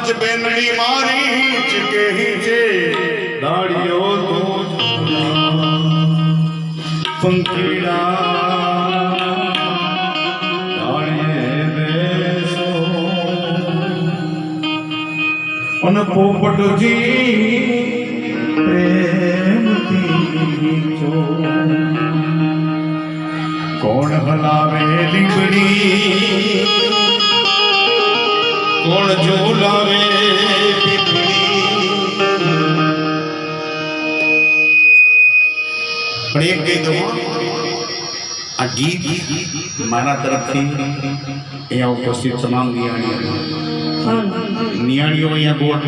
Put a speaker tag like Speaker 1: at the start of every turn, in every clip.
Speaker 1: આજ બેનડી મારી કહી છે દાડિયો તો પંખીડા અને પોપટજી કોણ હલાવે ઝૂલાવે પણ એક કહી દઉં આ ગીત મારા તરફથી અહીંયા ઉપસ્થિત તમામ નિયાણીઓ. નિયાણીઓ અહીંયા ગોળ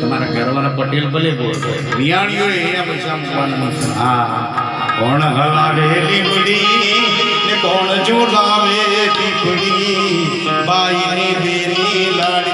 Speaker 1: તમારા ઘરવાળા પટેલ ભલે ગોળ નિયાણીઓ અહીંયા પૈસા મૂકવાના હા. કોણ લીમડી કોણ ઝૂલાવે પીપળી બાઈની બેરી લાડકી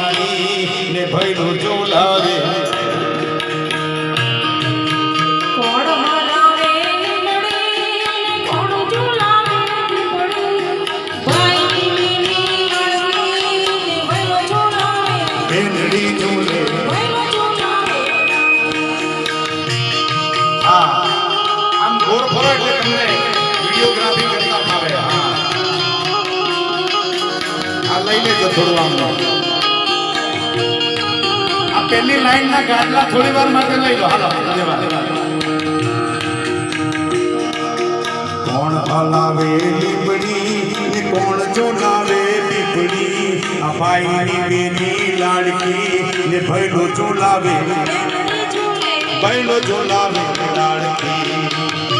Speaker 1: લઈ લેજો થોડું આમ આ પહેલી લાઈન ના ગાડલા થોડી વાર માટે લઈ લો. હાલો ધન્યવાદ. કોણ હલાવે લીંબડી ને કોણ ચોલાવે પીપળી? આ ભાઈની બેની લાડકી ને ભૈલો
Speaker 2: ચોલાવે
Speaker 1: ભૈલો ઝોલાવે લાડકી.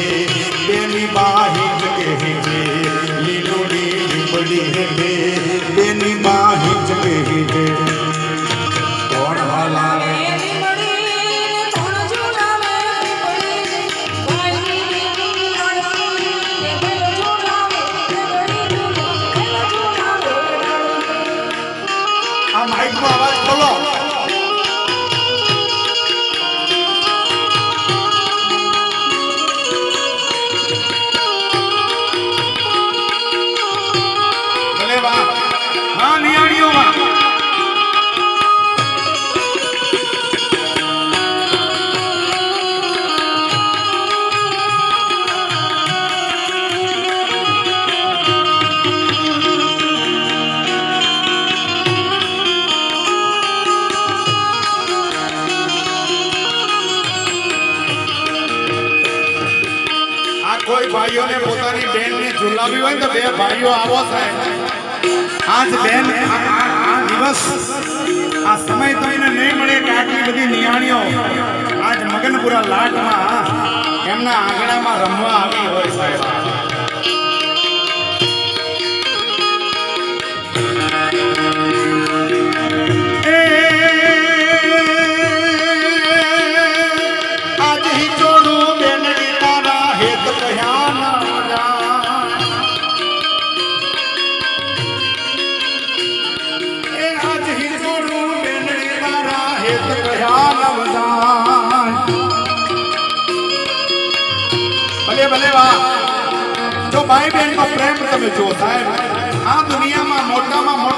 Speaker 1: ભાઈઓને પોતાની બેનને ઝુલાવી હોય ને બે ભાઈઓ આવો સાહેબ આજ બેન આ દિવસ, આ સમય તો એને નહીં મળે કે આટલી બધી નિયાણીઓ આજ મગનપુરા લાટમાં એમના આંગણામાં રમવા આવી હોય સાહેબ. ભલે ભલે વાહ. જો ભાઈ બહેન પ્રેમ તમે જો સાહેબ આ દુનિયામાં મોટામાં મોટો